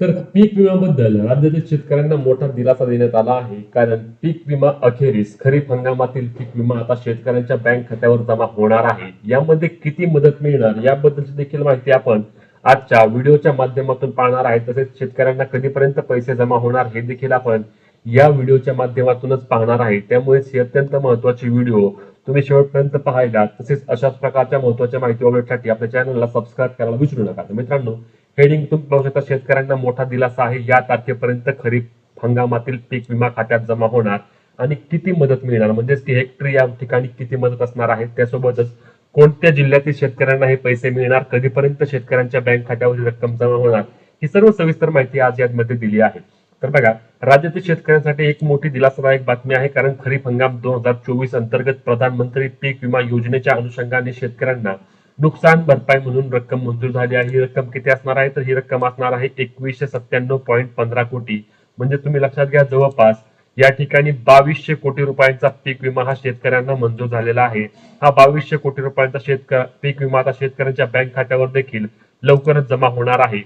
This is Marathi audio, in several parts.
तर पीक विम्याबद्दल राज्यातील शेतकऱ्यांना मोठा दिलासा देण्यात आला आहे. कारण पीक विमा अखेरीस खरीप हंगामातील पीक विमा आता शेतकऱ्यांच्या बँक खात्यावर जमा होणार आहे. यामध्ये किती मदत मिळणार याबद्दलची देखील माहिती आपण आजच्या व्हिडिओच्या माध्यमातून पाहणार आहे. तसेच शेतकऱ्यांना कधीपर्यंत पैसे जमा होणार हे देखील आपण या व्हिडिओच्या माध्यमातूनच पाहणार आहे. त्यामुळे ही अत्यंत महत्वाची व्हिडिओ तुम्ही शेवटपर्यंत पाहायला तसेच अशाच प्रकारच्या महत्त्वाच्या माहिती अपडेटसाठी आपल्या चॅनलला सबस्क्राईब करायला विसरू नका. तर मित्रांनो हेडिंग तुम्ही पाहू शकता शेतकऱ्यांना मोठा दिलासा आहे. या तारखेपर्यंत खरीप हंगामातील पीक विमा खात्यात जमा होणार आणि किती मदत मिळणार? म्हणजेच की हेक्टरी या ठिकाणी किती मदत असणार आहे? त्यासोबतच कोणत्या जिल्ह्यातील शेतकऱ्यांना हे पैसे मिळणार? कधीपर्यंत शेतकऱ्यांच्या बँक खात्यावर रक्कम जमा होणार? ही सर्व सविस्तर माहिती आज यामध्ये दिली आहे. तर बघा राज्यातील शेतकऱ्यांसाठी एक मोठी दिलासादायक बातमी आहे. कारण खरीप हंगाम दोन हजार चोवीस अंतर्गत प्रधानमंत्री पीक विमा योजनेच्या अनुषंगाने शेतकऱ्यांना नुकसान भरपाई म्हणून रक्कम मंजूर झाली आहे. ही रक्कम किती असणार आहे? तर ही रक्कम असणार आहे एकवीसशे सत्त्याण्णव पॉईंट पंधरा कोटी. म्हणजे तुम्ही लक्षात घ्या जवळपास या ठिकाणी बावीसशे कोटी रुपयांचा पीक विमा हा शेतकऱ्यांना मंजूर झालेला आहे. हा बावीसशे कोटी रुपयांचा शेतकरी पीक विमा आता शेतकऱ्यांच्या बँक खात्यावर देखील लवकरच जमा होणार आहे.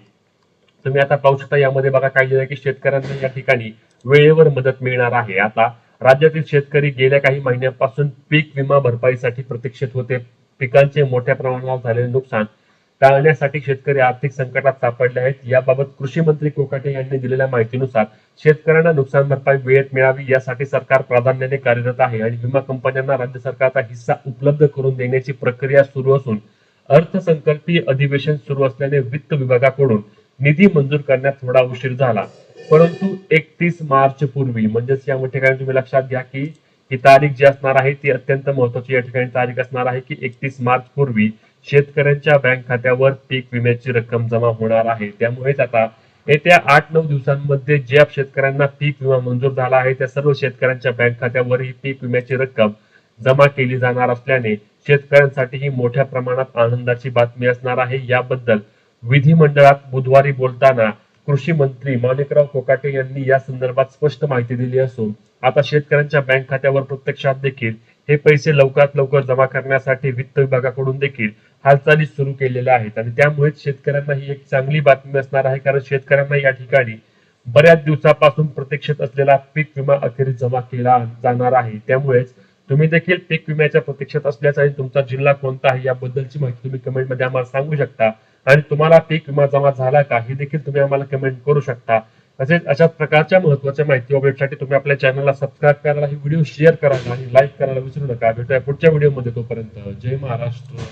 तुम्ही आता पाहू शकता यामध्ये बघा काय लिहिलं की शेतकऱ्यांना या ठिकाणी वेळेवर मदत मिळणार आहे. आता राज्यातील शेतकरी गेल्या काही महिन्यांपासून पीक विमा भरपाईसाठी प्रतीक्षित होते. पिकांचे मोठ्या प्रमाणावर झालेले नुकसान टाळण्यासाठी शेतकरी आर्थिक संकटात सापडले आहेत. याबाबत कृषी मंत्री कोकाटे यांनी दिलेल्या माहितीनुसार शेतकऱ्यांना नुकसान भरपाई वेळेत मिळावी यासाठी सरकार प्राधान्याने कार्यरत आहे आणि विमा कंपन्यांना राज्य सरकारचा हिस्सा उपलब्ध करून देण्याची प्रक्रिया सुरू असून अर्थसंकल्पीय अधिवेशन सुरू असल्याने वित्त विभागाकडून निधी मंजूर करण्यात थोडा उशीर झाला. परंतु एकतीस मार्च पूर्वी म्हणजेच या ठिकाणी तुम्ही लक्षात घ्या की ही तारीख जी असणार आहे ती अत्यंत महत्वाची या ठिकाणी तारीख असणार आहे की एकतीस मार्च पूर्वी शेतकऱ्यांच्या बँक खात्यावर पीक विम्याची रक्कम जमा होणार आहे. त्यामुळेच आता येत्या आठ नऊ दिवसांमध्ये ज्या शेतकऱ्यांना पीक विमा मंजूर झाला आहे त्या सर्व शेतकऱ्यांच्या बँक खात्यावर ही पीक विम्याची रक्कम जमा केली जाणार असल्याने शेतकऱ्यांसाठी ही मोठ्या प्रमाणात आनंदाची बातमी असणार आहे. याबद्दल विधिमंडळात बुधवारी बोलताना कृषी मंत्री माणिकराव कोकाटे यांनी या संदर्भात स्पष्ट माहिती दिली असून आता शेतकऱ्यांच्या बँक खात्यावर प्रत्यक्षात देखील हे पैसे लवकरात लवकर जमा करण्यासाठी वित्त विभागाकडून देखील हालचाली सुरू केलेल्या आहेत. आणि त्यामुळेच शेतकऱ्यांना ही एक चांगली बातमी असणार आहे कारण शेतकऱ्यांना या ठिकाणी बऱ्याच दिवसापासून प्रतीक्षित असलेला पीक विमा अखेरीस जमा केला जाणार आहे. त्यामुळेच तुम्ही देखील पीक विम्याच्या प्रतीक्षेत असल्याचा आणि तुमचा जिल्हा कोणता आहे याबद्दलची माहिती तुम्ही कमेंटमध्ये आम्हाला सांगू शकता. आणि तुम्हाला पीक विमा जमा झाला का हे देखील तुम्ही आम्हाला कमेंट करू शकता. तसेच अशा प्रकारच्या महत्त्वाच्या माहिती अपडेटसाठी तुम्ही आपल्या चॅनलला सबस्क्राईब करायला ही व्हिडिओ शेअर करायला आणि लाईक करायला विसरू नका. भेटूया पुढच्या व्हिडिओमध्ये तोपर्यंत. जय महाराष्ट्र.